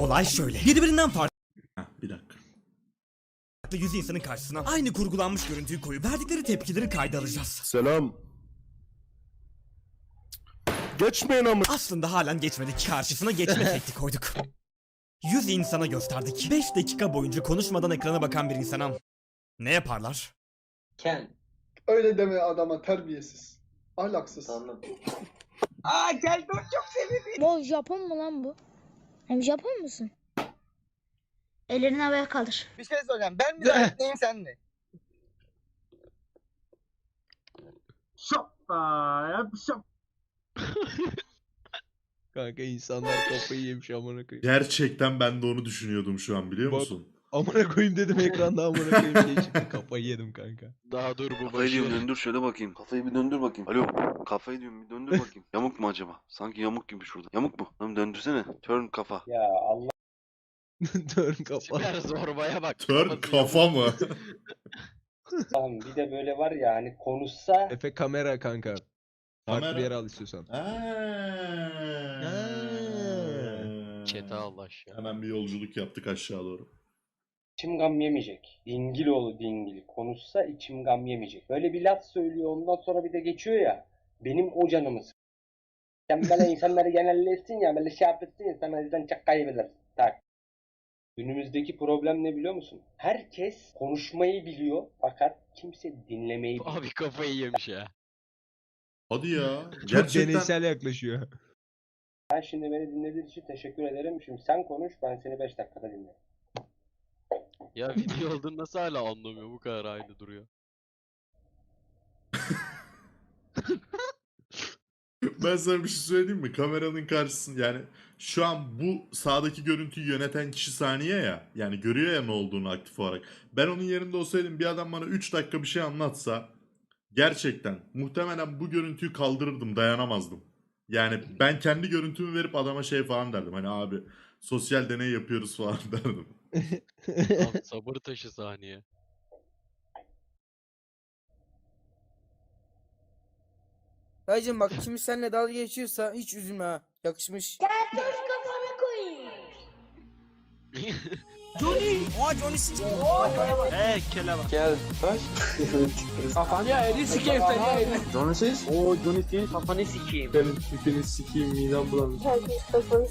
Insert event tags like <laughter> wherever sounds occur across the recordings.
Olay şöyle. Birbirinden farklı Heh, bir dakika. yüz insanın karşısına aynı kurgulanmış görüntüyü koyup verdikleri tepkileri kayda alacağız. Selam. Geçmeyin ama. Aslında halen geçmedik. Karşısına geçme <laughs> teknik koyduk. 100 insana gösterdik. 5 dakika boyunca konuşmadan ekrana bakan bir insana ne yaparlar? Ken. Öyle deme adama terbiyesiz. Ahlaksız. Tamam. Bu Japon mu lan bu? Hem Japon musun? Ellerini havaya kaldır. Bir şey soracağım. Ben mi lanetleyeyim sen mi? Kanka insanlar kafayı yemiş amına koyayım. Gerçekten ben de onu düşünüyordum şu an biliyor Bak- musun? Amına koyayım dedim ekranda amına koyayım şey çıktı. <laughs> Kafayı yedim kanka. Daha dur bu Kafayı diyorum başı. döndür şöyle bakayım. Kafayı bir döndür bakayım. Alo. Kafayı diyorum bir döndür bakayım. <laughs> Yamuk mu acaba? Sanki yamuk gibi şurada. Yamuk mu? Tamam döndürsene. Turn kafa. Ya Allah <laughs> Dön kafa. Süper zorbaya bak. Kafası kafa mı? Allah'ım bir de böyle var ya hani konuşsa Efe kamera kanka. Farklı Kamera. bir yere al istiyorsan. Çete Allah aşağı. Hemen bir yolculuk yaptık aşağı doğru. İçim gam yemeyecek. Dingil oğlu dingil. Konuşsa içim gam yemeyecek. Böyle bir laf söylüyor ondan sonra bir de geçiyor ya. Benim o canımı Sen böyle <laughs> insanları genellesin ya böyle şey yapırsın ya sen o yüzden çok kaybedersin. Tak. Günümüzdeki problem ne biliyor musun? Herkes konuşmayı biliyor fakat kimse dinlemeyi bilmiyor. Abi kafayı yemiş ya. Hadi ya. Çok Gerçekten deneysel yaklaşıyor. Ben şimdi beni dinlediğin için teşekkür ederim. Şimdi sen konuş ben seni 5 dakikada dinlerim. Ya video olduğunu nasıl hala anlamıyor? Bu kadar aynı duruyor. <laughs> ben sana bir şey söyleyeyim mi? Kameranın karşısında yani şu an bu sağdaki görüntüyü yöneten kişi saniye ya. Yani görüyor ya ne olduğunu aktif olarak. Ben onun yerinde olsaydım bir adam bana 3 dakika bir şey anlatsa gerçekten muhtemelen bu görüntüyü kaldırırdım dayanamazdım. Yani ben kendi görüntümü verip adama şey falan derdim. Hani abi sosyal deney yapıyoruz falan <laughs> derdim. <laughs> Sabır taşı saniye. Dayıcım bak kim seninle dalga geçiyorsa hiç üzülme ha. Yakışmış. kafana koyayım. <laughs> Johnny! Aa Johnny sikeyim. Eee kele bak. Gel baş. Kafanı ya eli sikeyim seni ya eli. Johnny siz? Oo Johnny siz kafanı sikeyim. Benim tipini sikeyim midem. Herkes kafanı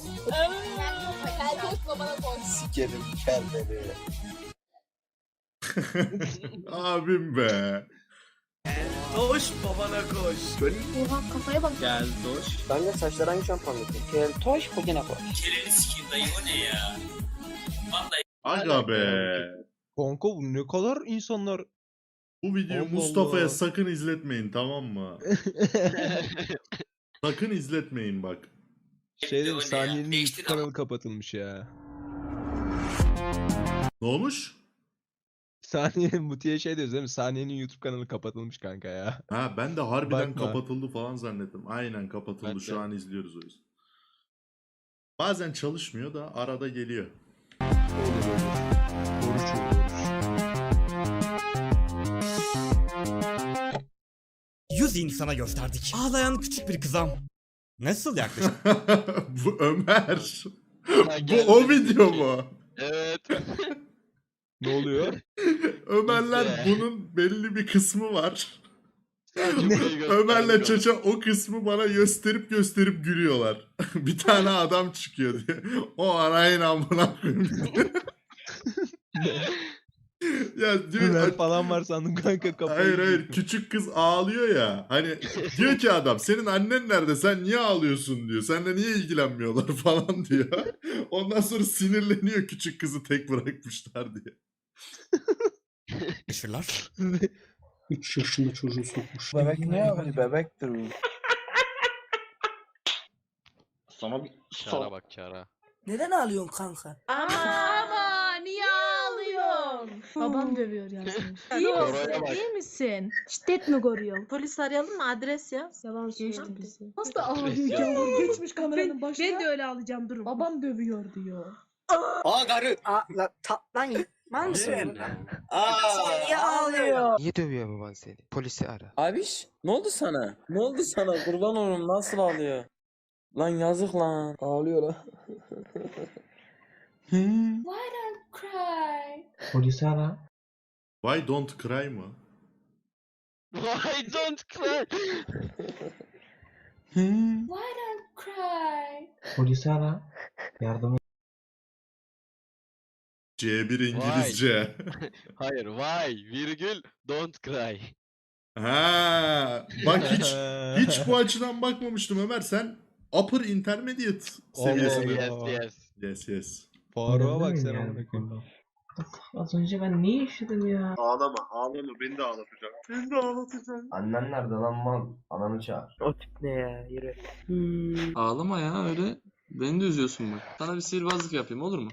Herkes babana koy. Sikerim kendini. <laughs> Abim be. Koş babana koş. Oha kafaya bak. Gel doş. Ben de saçları hangi şampuanla Gel toş bugüne koy. Aga be. Kanka bu ne kadar insanlar Bu videoyu Allah Mustafa'ya Allah. sakın izletmeyin tamam mı? <laughs> sakın izletmeyin bak. şey dedim saniyenin YouTube kanalı kapatılmış ya. Ne olmuş? Saniyenin Muti'ye şey diyoruz değil mi? Saniyenin YouTube kanalı kapatılmış kanka ya. Ha ben de harbiden Bakma. kapatıldı falan zannettim. Aynen kapatıldı. Ben Şu de. an izliyoruz o yüzden. Bazen çalışmıyor da arada geliyor. Olur olur. Oruç olur oruç. 100 insana gösterdik. Ağlayan küçük bir kızam. Nasıl yaklaşık? <laughs> Bu Ömer. Bu o video mu? Evet. Ne oluyor? <laughs> Ömerler bunun belli bir kısmı var. Ömer'le. Çaça o kısmı bana gösterip gösterip gülüyorlar. <laughs> bir tane adam çıkıyor diye. O arayın amına koyayım. <laughs> ya diyor, Ömer falan var sandım kanka kafayı. Hayır hayır küçük kız ağlıyor ya. Hani diyor ki adam senin annen nerede sen niye ağlıyorsun diyor. Seninle niye ilgilenmiyorlar <laughs> falan diyor. Ondan sonra sinirleniyor küçük kızı tek bırakmışlar diye. Yaşırlar. 3 yaşında çocuğu sokmuş. Bebek ne yapıyor? Bebektir bu. Sana bir Çara bak çara. Neden ağlıyorsun kanka? Ama niye ağlıyorsun? Babam dövüyor Yasemin. <laughs> İyi misin? bak. İyi misin? Şiddet mi görüyor? Polis arayalım mı? Adres yaz. Yalan geçti bizi. Nasıl Stres ya. ağlıyor? Geçmiş kameranın başına. Ben de öyle alacağım durun. Babam dövüyor diyor. Aa karı. Aa, la, ta, lan var mısın? Aa. Niye ağlıyor? Niye dövüyor baban seni? Polisi ara. Abiş ne oldu sana? Ne oldu sana? Kurban olurum nasıl ağlıyor? Lan yazık lan. Ağlıyor lan. <laughs> Why don't cry? Polisi ara. Why don't cry mı? Why don't cry? Why don't cry? Polisi ara. Yardım C1 İngilizce. <laughs> Hayır, why virgül don't cry. ha, bak hiç <laughs> hiç bu açıdan bakmamıştım Ömer. Sen upper intermediate seviyesinde. Yes, yes. Yes yes. Faruk'a bak sen amına koyayım. Az önce ben ne yaşadım ya? Ağlama, ağlama. Beni de ağlatacak. Beni de ağlatacak. Annen nerede lan mal? Ananı çağır. O tip ne ya yürü. Ağlama ya öyle. Beni de üzüyorsun bak. Sana bir sihirbazlık yapayım olur mu?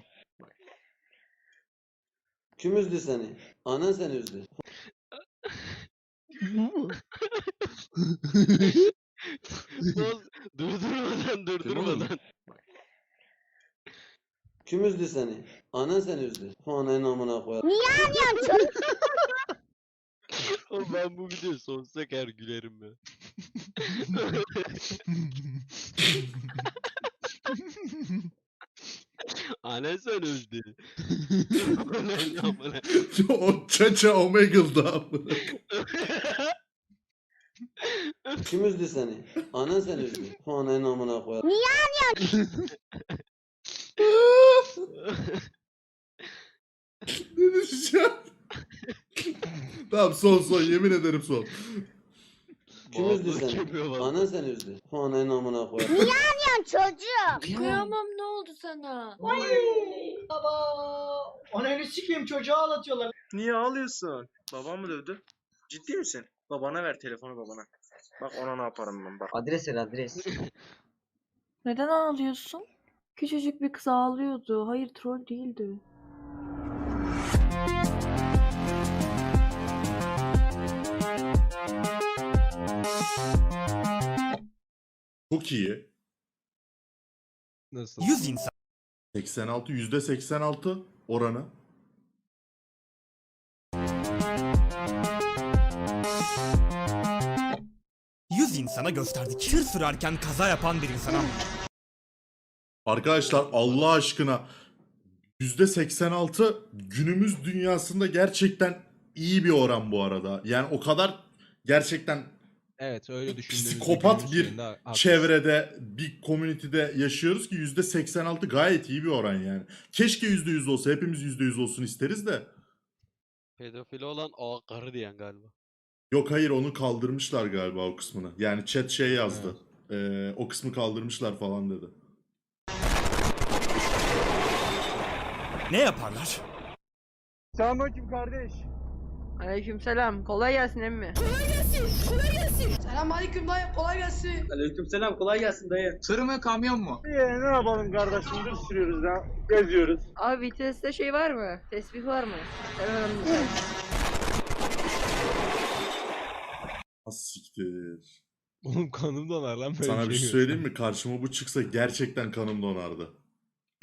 Kim üzdü seni? Anan seni üzdü. Boz, <laughs> durdurmadan durdurmadan. Kim üzdü seni? Anan seni üzdü. Ananın amına koyar. Oğlum ben bu videoyu sonsuza kadar gülerim ya. <laughs> <laughs> Annen sen öldü. O çaça omegle'da amına. Kim üzdü seni? Anan seni üzdü. Ananın amına koyar. ne diyeceğim? tamam son son yemin ederim son. Kim üzdü seni? Anan seni üzdü. Ananın amına koyar. çocuğum. Kıyamam ne oldu sana? Baba. Ananı sikeyim çocuğu ağlatıyorlar. Niye ağlıyorsun? Babam mı dövdü? Ciddi misin? Babana ver telefonu babana. Bak ona ne yaparım ben bak. Adres ver adres. Neden ağlıyorsun? Küçücük bir kız ağlıyordu. Hayır troll değildi. Çok iyi. Nasıl? 100 insan 86 yüzde 86 oranı. Yüz insana gösterdik. Tır sürerken kaza yapan bir insana Arkadaşlar Allah aşkına yüzde 86 günümüz dünyasında gerçekten iyi bir oran bu arada. Yani o kadar gerçekten Evet öyle düşündüğümüzde Psikopat bir çevrede bir komünitede yaşıyoruz ki yüzde 86 gayet iyi bir oran yani. Keşke yüzde yüz olsa hepimiz yüzde yüz olsun isteriz de. Pedofili olan o karı diyen galiba. Yok hayır onu kaldırmışlar galiba o kısmını. Yani chat şey yazdı. Ee, o kısmı kaldırmışlar falan dedi. ne yaparlar? Selamünaleyküm kardeş. Aleykümselam. Kolay gelsin emmi. Selam aleyküm dayı kolay gelsin. Aleykümselam kolay gelsin dayı. Tır mı kamyon mu? Ee, ne yapalım kardeşim? Dur sürüyoruz ya. Geziyoruz. Abi viteste şey var mı? Tesbih var mı? Az siktir. Oğlum kanım donar lan böyle Sana bir şey görürsem. söyleyeyim mi? Karşıma bu çıksa gerçekten kanım donardı.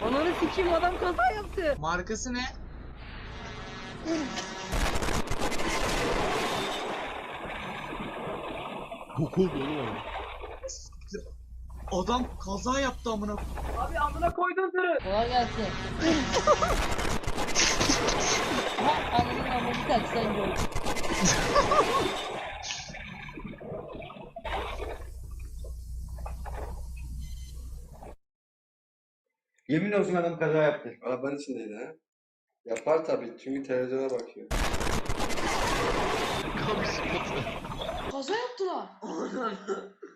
Ananı sikeyim adam kaza yaptı. Markası ne? Kokul oğlum ama. Adam kaza yaptı amına. Abi amına koydun tırı. Kolay gelsin. Ha ananın amını kaç sen gör. Yemin olsun adam kaza yaptı. Arabanın içindeydi ha. Yapar tabii çünkü televizyona bakıyor. Kamu spotu. Kaza yaptılar. <laughs>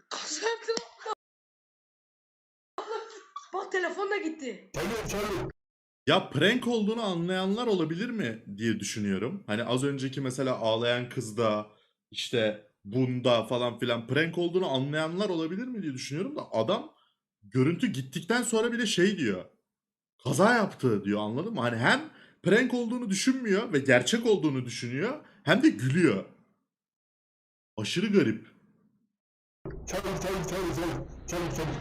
kaza yaptılar. Bak telefon da gitti. Ya prank olduğunu anlayanlar olabilir mi diye düşünüyorum. Hani az önceki mesela ağlayan kızda işte bunda falan filan prank olduğunu anlayanlar olabilir mi diye düşünüyorum da adam görüntü gittikten sonra bile şey diyor. Kaza yaptı diyor anladın mı? Hani hem prank olduğunu düşünmüyor ve gerçek olduğunu düşünüyor hem de gülüyor. Aşırı garip. Çabuk çabuk çabuk çabuk çabuk çabuk.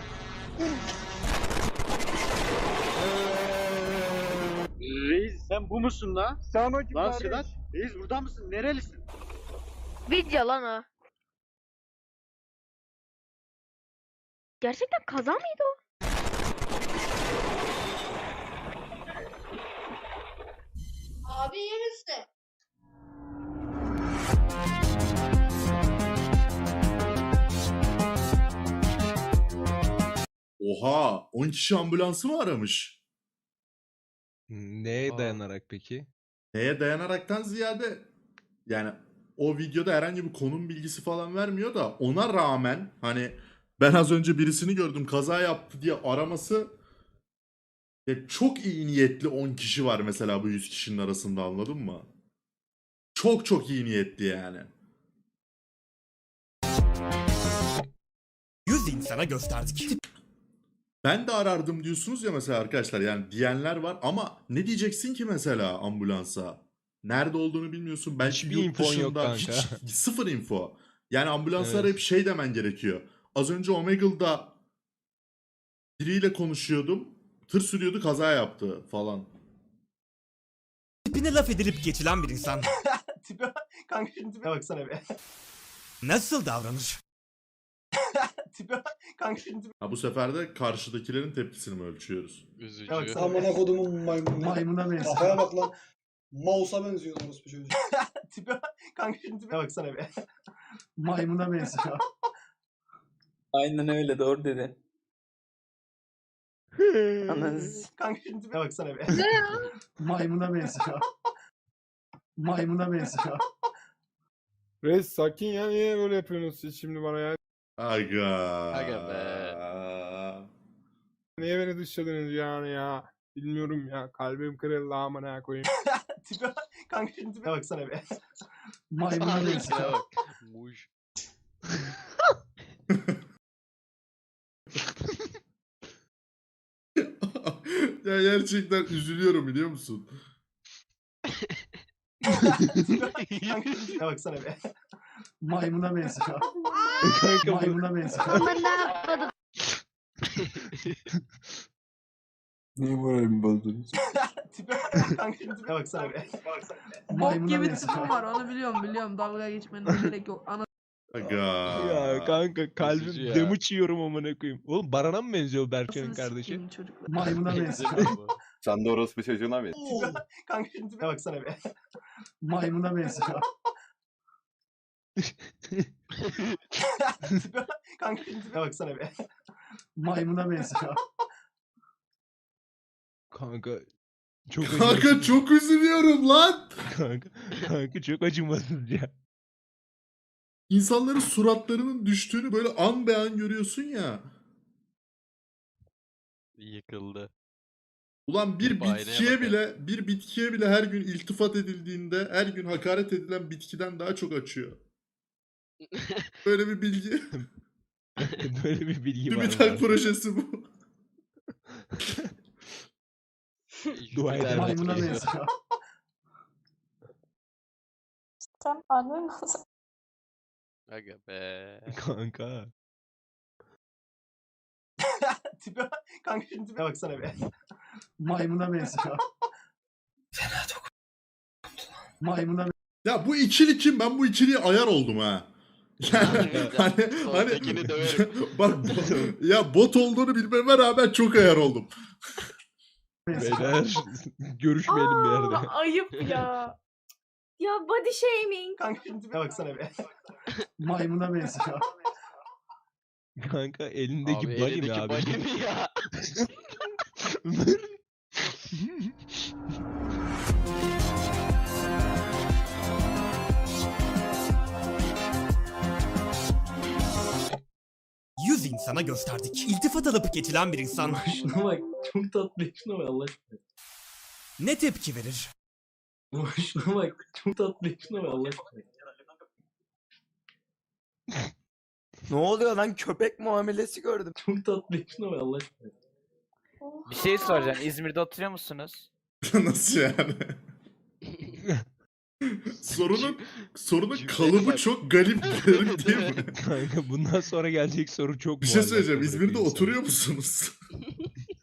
Reis sen bu musun la? Sana kim Lan Sedat. Reis burada mısın? Nerelisin? Video lan o. Gerçekten kaza mıydı o? Abi yer üstü. Oha 10 kişi ambulansı mı aramış? Neye Aa. dayanarak peki? Neye dayanaraktan ziyade yani o videoda herhangi bir konum bilgisi falan vermiyor da ona rağmen hani ben az önce birisini gördüm kaza yaptı diye araması ya çok iyi niyetli 10 kişi var mesela bu 100 kişinin arasında anladın mı? Çok çok iyi niyetli yani. 100 insana gösterdik. Ben de arardım diyorsunuz ya mesela arkadaşlar yani diyenler var ama ne diyeceksin ki mesela ambulansa? Nerede olduğunu bilmiyorsun. Belki Hiçbir yurt infon yok dışında kanka. hiç <laughs> sıfır info. Yani ambulansa Evet. arayıp şey demen gerekiyor. Az önce Omegle'da biriyle konuşuyordum. Tır sürüyordu kaza yaptı falan. Tipine laf edilip geçilen bir insan <laughs> Tipe kanka şimdi tipe baksana be. nasıl davranır? Tipe <laughs> kanka şimdi tipe Ha bu sefer de karşıdakilerin tepkisini mi ölçüyoruz? Üzücü. baksana Amına be. kodumun maymunu. Maymuna benziyor. Kafaya bak lan. Mouse'a benziyor orospu çocuğu. <laughs> Tipe kanka şimdi tipe baksana be. <laughs> Maymuna benziyor. Aynen öyle doğru dedin. Ananız. Kanka şimdi tipe baksana be. Ne ya? Maymuna benziyor. Maymuna benziyor. Reis sakin ya niye böyle yapıyorsunuz siz şimdi bana ya? Aga. Aga be. Niye beni dışladınız yani ya? Bilmiyorum ya kalbim kırıldı amına koyayım. <laughs> Tipe kanka şimdi tipe baksana be. <laughs> Maymuna benziyor. bak. Muş. <laughs> ya gerçekten üzülüyorum biliyor musun? Tipe baksana be. Maymuna benziyor. Kanka bu Maymuna benziyor. Niye moralimi bozdunuz? <laughs> Tipe kanka tipe baksana be. Bok Maymuna gibi benziyor. tipim var onu biliyorum biliyorum dalga geçmene gerek yok. Ana Aga. ya kanka kalbim Üzücü ya. damage yiyorum amına koyayım. Oğlum Baran'a mı benziyor Berke'nin kardeşi? sikeyim çocuklar. Maymuna benziyor. <laughs> Sen de orospu çocuğuna mı? Kanka şimdi tipe baksana be. <laughs> Maymuna benziyor. tipe kanka şimdi tipe baksana be. <laughs> Maymuna benziyor. Kanka çok Kanka acımasız. çok üzülüyorum lan. kanka, kanka çok acımasız ya. İnsanların suratlarının düştüğünü böyle an be an görüyorsun ya. Yıkıldı. Ulan bir bitkiye bile bir bitkiye bile her gün iltifat edildiğinde her gün hakaret edilen bitkiden daha çok açıyor. <laughs> Böyle bir bilgi. <laughs> Böyle bir bilgi var. Maalesef. projesi bu. <laughs> Dua ederim. Maymuna benziyor. Sen annen nasıl? Aga be. Kanka. Tipe <laughs> kanka şimdi tipe baksana be. <laughs> Maymuna benziyor. Maymuna Ya bu ikili kim? Ben bu ikiliye ayar oldum ha. Yani hani hani döverim. <laughs> bak bo- ya bot olduğunu bilmeme rağmen çok ayar oldum. benziyor. Beyler görüşmeyelim bir yerde. ayıp ya. Ya body shaming. Kanka şimdi tipe baksana be. Maymuna benziyor. Kanka elindeki Abi bali mi elindeki abi? bali mi ya? Yüz insana gösterdik. İltifat alıp geçilen bir insan Şuna bak çok tatlı şuna bak Allah aşkına. ne tepki verir? Şuna bak çok tatlı şuna bak Allah aşkına. Ne oluyor lan köpek muamelesi gördüm. <laughs> Çok tatlı şuna bak Allah aşkına. Bir şey soracağım. İzmir'de oturuyor musunuz? <laughs> Nasıl yani? <laughs> sorunun sorunun kalıbı çok garip, garip değil mi? Kanka bundan sonra gelecek soru çok Bir şey muallak söyleyeceğim. İzmir'de oturuyor musunuz?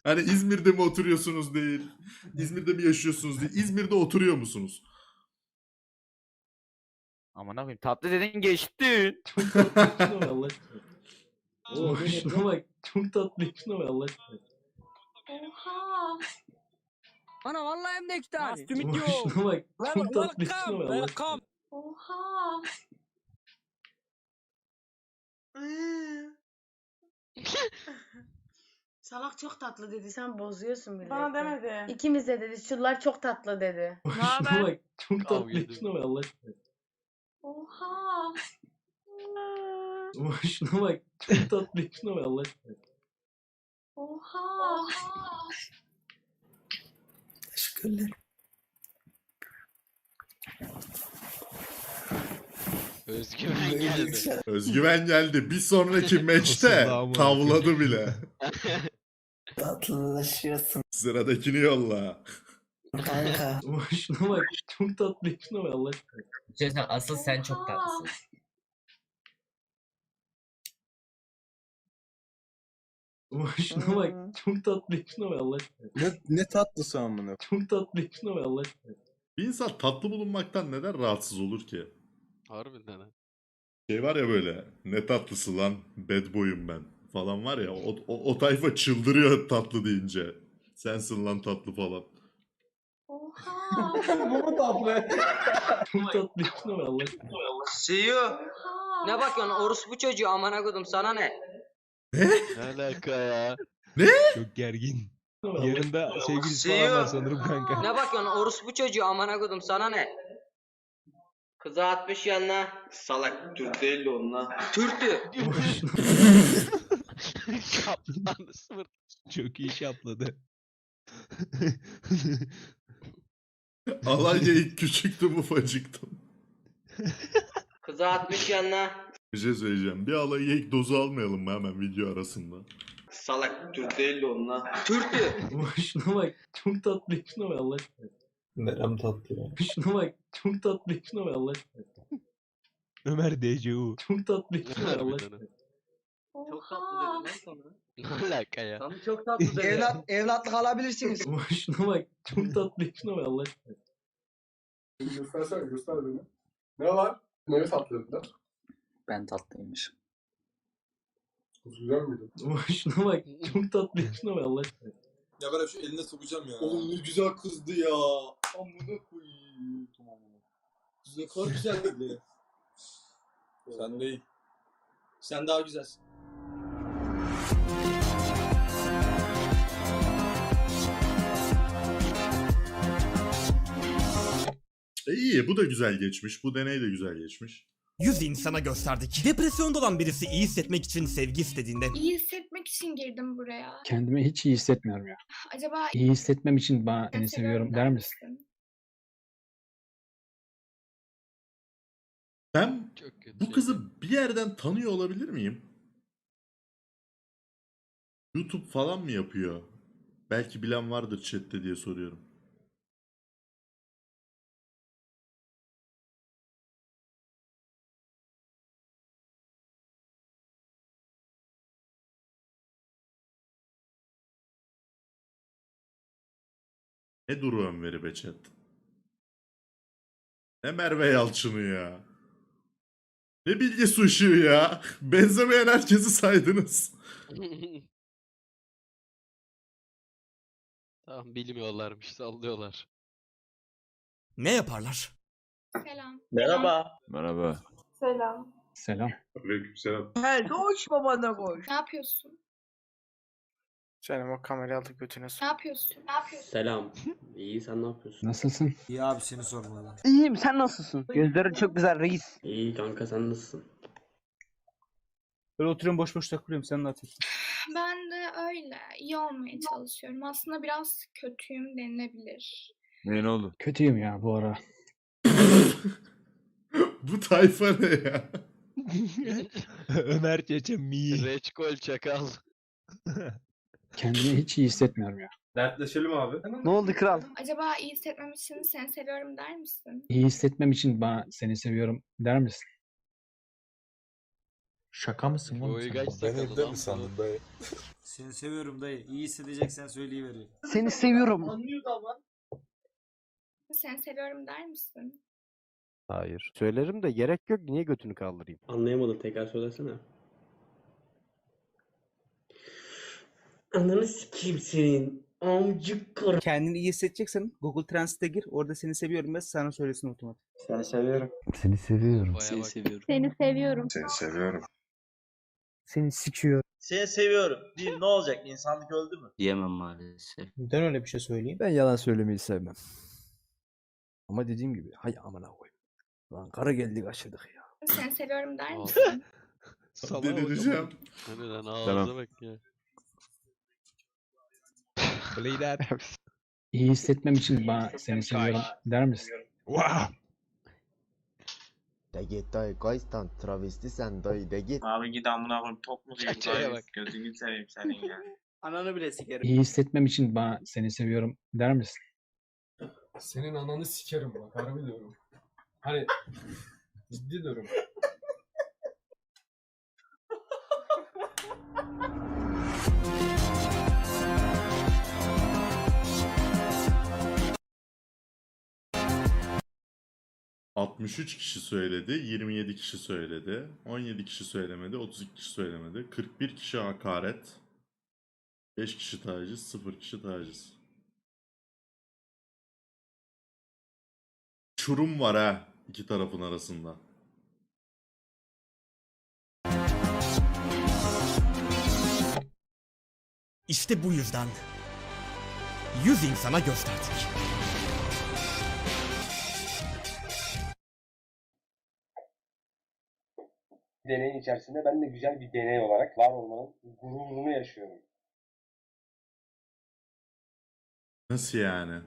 hani İzmir'de mi oturuyorsunuz değil. İzmir'de mi yaşıyorsunuz değil. İzmir'de oturuyor musunuz? Aman koyayım tatlı dedin geçtin. Çok tatlı şuna bak Allah aşkına. Bak çok şuna bak Allah aşkına. Oha. Ana vallahi hem de iki tane. Oo, Şuna bak çok tatlı şuna bak Allah aşkına. Oha. <laughs> Salak çok tatlı dedi. Sen bozuyorsun milleti. Bana demedi. İkimiz de dedi. Şunlar çok tatlı dedi. Şuna bak çok Kavga tatlı. ediyor. Şuna bak Allah aşkına. Oha. <laughs> Şuna bak çok tatlı. Şuna bak Allah aşkına. Oha. Teşekkürler. Özgüven geldi. Özgüven geldi. Bir sonraki <laughs> ama- tavladı bile. <laughs> Tatlılaşıyorsun Sıradakini yolla. Kanka. <laughs> Şuna bak çok tatlı. Şuna bak Allah aşkına. Asıl sen çok tatlısın. Şuna bak çok tatlı. Şuna bak Allah aşkına. Ne, ne tatlısı amına. Çok tatlı. Şuna bak Allah aşkına. Bir insan tatlı bulunmaktan neden rahatsız olur ki? Harbiden ha. Şey var ya böyle ne tatlısı lan bad boy'um ben falan var ya o, o, o tayfa çıldırıyor tatlı deyince. Sensin lan tatlı falan. Oha. Bu mu tatlı? çok tatlı. Bak Allah aşkına. CEO. Ne bakıyorsun orospu çocuğu amına kodum sana ne? Ne alaka ya? Çok gergin. Allah Yanında sevgilisi falan var sanırım kanka. Ne bakıyorsun orospu çocuğu amına kodum sana ne? Kıza atmış yanına. Salak Türk değil de onunla. Türktü. <laughs> Kaplan sıfır. Çok iyi şapladı. <laughs> Alanya ilk küçüktüm ufacıktım. Kıza atmış yanına. Bir şey söyleyeceğim. Bir alay ilk dozu almayalım mı hemen video arasında? Salak Türk değil de onunla. Türktü. Şuna bak çok tatlı. Şuna bak Allah aşkına. Nerem tatlı ya. Şuna bak çok tatlı. Şuna bak Allah aşkına. Ömer DCU. Çok tatlı. Şuna bak Allah aşkına. Çok tatlı dedim lan sana. Ne alaka ya? Sana çok tatlı dedim. Evlat, evlatlık alabilirsiniz. Şuna bak çok tatlı. Şuna bak Allah aşkına. Göstersene göster beni. Ne var? Neye tatlı dediler? Ben tatlıymışım. Güzel miydi? <laughs> Şuna bak çok tatlı. Şuna bak Allah aşkına. Ya ben şu eline sokacağım ya. Oğlum ne güzel kızdı ya. Amına koyayım. Tamam Ne kadar güzel dedi. Sen değil. Sen daha güzelsin. E iyi bu da güzel geçmiş. Bu deney de güzel geçmiş. 100 insana gösterdik. Depresyonda olan birisi iyi hissetmek için sevgi istediğinde İyi hissetmek için girdim buraya. Kendimi hiç iyi hissetmiyorum ya. Acaba İyi hissetmem için bana seni seviyorum der misin? Ben Çok kötü. bu kızı bir yerden tanıyor olabilir miyim? YouTube falan mı yapıyor? Belki bilen vardır chatte diye soruyorum. Ne Duru Ömer'i be chat. Ne Merve Yalçın'ı ya. Ne Bilge Su Işığı ya. <laughs> Benzemeyen herkesi saydınız. <laughs> tamam bilmiyorlarmış sallıyorlar. ne yaparlar? selam. Merhaba. Merhaba. Selam. Selam. Aleykümselam. He koş babana koş. Ne yapıyorsun? Canım o kamerayı alıp götüne Ne yapıyorsun? Ne yapıyorsun? Selam. İyi sen ne yapıyorsun? Nasılsın? İyi abi seni sormalı. İyiyim sen nasılsın? Gözlerin çok güzel reis. İyi kanka sen nasılsın? Böyle oturuyorum boş boş takılıyorum sen ne yapıyorsun? Ben de öyle. iyi olmaya çalışıyorum. Aslında biraz kötüyüm denilebilir. Ne, ne oldu? Kötüyüm ya bu ara. <laughs> Bu tayfa ne ya? <laughs> Ömer Çeçe mi? Reçkol çakal. <laughs> Kendimi hiç iyi hissetmiyorum ya. Dertleşelim abi. Ne oldu kral? Acaba iyi hissetmem için seni seviyorum der misin? İyi hissetmem için bana seni seviyorum der misin? Şaka mısın Bu uygaç sakalı lan bu. dayı? Seni seviyorum dayı. İyi hissedeceksen söyleyivereyim. Seni seviyorum. Anlıyordu ama. Seni seviyorum der misin? Hayır. Söylerim de gerek yok. Niye götünü kaldırayım? Anlayamadım tekrar söylesene. Ananı sikeyim senin. Amcık kır. Kendini iyi hissedeceksen Google Translate'e gir. Orada seni seviyorum ve sana söylesin otomatik. Seni seviyorum. Seni seviyorum. Baya bak. Seni seviyorum. Seni seviyorum. Seni sikiyor. Seni seviyorum. Değil ne olacak? İnsanlık öldü mü? Diyemem maalesef. Neden öyle bir şey söyleyeyim? Ben yalan söylemeyi sevmem. Ama dediğim gibi hay amına koyayım. Lan kara geldik aşırdık ya. Seni seviyorum der misin? Salağa Delireceğim. Hani lan Tamam. ağza bak ya. Play that. <laughs> İyi hissetmem için bana seni seviyorum der misin? Wow. De git dayı kaçtan travesti sen dayı de git. Abi git amına koyayım top mu diyeyim? Çaya bak. Gözünü seveyim senin ya. <laughs> Ananı bile sikerim. İyi hissetmem için bana seni seviyorum der misin? Senin ananı sikerim bak harbi diyorum. Hani ciddi diyorum. <laughs> ...63 kişi söyledi, 27 kişi söyledi, 17 kişi söylemedi, 32 kişi söylemedi, 41 kişi hakaret, 5 kişi taciz, 0 kişi taciz. Çurum var ha iki tarafın arasında. İşte bu yüzden 100 insana gösterdik. Deneyin içerisinde ben de güzel bir deney olarak var olmanın gururunu yaşıyorum. Nasıl yani?